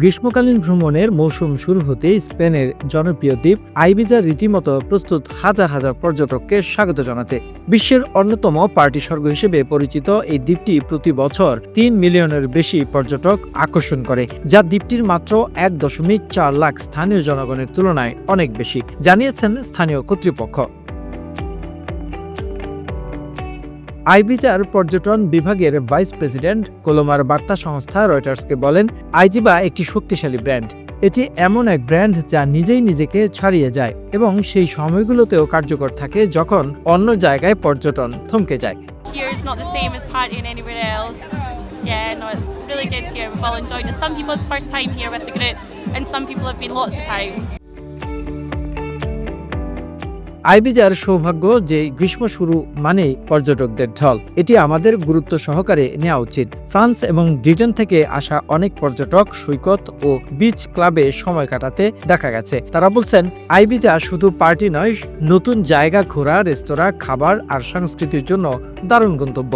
গ্রীষ্মকালীন ভ্রমণের মৌসুম শুরু হতেই স্পেনের জনপ্রিয় দ্বীপ আইবিজা রীতিমতো প্রস্তুত হাজার হাজার পর্যটককে স্বাগত জানাতে। বিশ্বের অন্যতম পার্টি স্বর্গ হিসেবে পরিচিত এই দ্বীপটি প্রতি বছর তিন মিলিয়নের বেশি পর্যটক আকর্ষণ করে, যা দ্বীপটির মাত্র এক দশমিক চার লাখ স্থানীয় জনগণের তুলনায় অনেক বেশি, জানিয়েছেন স্থানীয় কর্তৃপক্ষ। আইবিজার পর্যটন বিভাগের ভাইস প্রেসিডেন্ট কোলোমার বার্তা সংস্থা রয়টার্সকে বলেন, আইজিবা একটি শক্তিশালী ব্র্যান্ড। এটি এমন এক ব্র্যান্ড যা নিজেই নিজেকে ছাড়িয়ে যায় এবং সেই সময়গুলোতেও কার্যকর থাকে যখন অন্য জায়গায় পর্যটন থমকে যায়। আইবিজার সৌভাগ্য যে গ্রীষ্ম শুরু মানেই পর্যটকদের ঢল। এটি আমাদের গুরুত্ব সহকারে নেওয়া উচিত। ফ্রান্স এবং ব্রিটেন থেকে আসা অনেক পর্যটক সৈকত ও বিচ ক্লাবে সময় কাটাতে দেখা গেছে। তারা বলছেন, আইবিজা শুধু পার্টি নয়, নতুন জায়গা ঘোরা, রেস্তোরাঁ, খাবার আর সংস্কৃতির জন্য দারুণ গন্তব্য।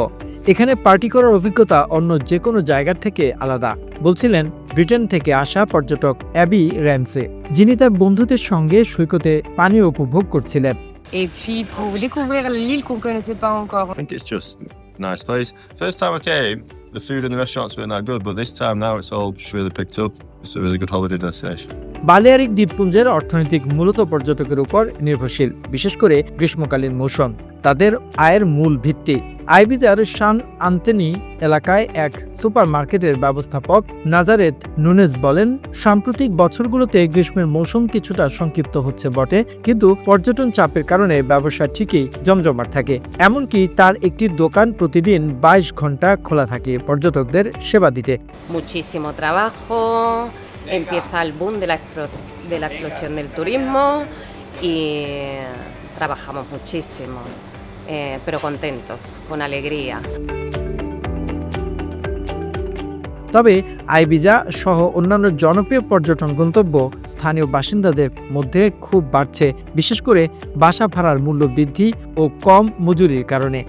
এখানে পার্টি করার অভিজ্ঞতা অন্য যে কোনো জায়গার থেকে আলাদা। বলছিলেন, ব্রিটেন থেকে আসা পর্যটক অ্যাবি র্যামসে, যিনি তার বন্ধুদের সঙ্গে সৈকতে পানীয় উপভোগ করছিলেন। Et puis pour découvrir l'île qu'on connaissait pas encore. I think it's just a nice place. First time I came, the food and the restaurants weren't that good, but this time now it's all just really picked up. It's a really good holiday destination. Balearic দ্বীপপুঞ্জের অর্থনৈতিক মূলত পর্যটকের উপর নির্ভরশীল বিশেষ করে গ্রীষ্মকালীন মৌসুম তাদের আয়ের মূল ভিত্তি। আইবিজার শান আন্তেনি এলাকায় এক সুপারমার্কেটের ব্যবস্থাপক নাজারেত নুনেজ বলেন সাম্প্রতিক বছরগুলোতে গ্রীষ্মের মৌসুম কিছুটা সংক্ষিপ্ত হচ্ছে বটে কিন্তু পর্যটন চাপের কারণে ব্যবসা ঠিকই জমজমাট থাকে। এমনকি তার একটি দোকান প্রতিদিন বাইশ ঘণ্টা খোলা থাকে পর্যটকদের সেবা দিতে। empieza el boom de la, de la explosión del turismo y trabajamos muchísimo, eh, pero contentos, con alegría. তবে আইবিজা সহ অন্যান্য জনপ্রিয় পর্যটন গন্তব্য স্থানীয় বাসিন্দাদের মধ্যে খুব বাড়ছে বিশেষ করে বাসা ভাড়ার মূল্য বৃদ্ধি ও কম মজুরির কারণে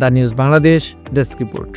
the news Bangladesh desk report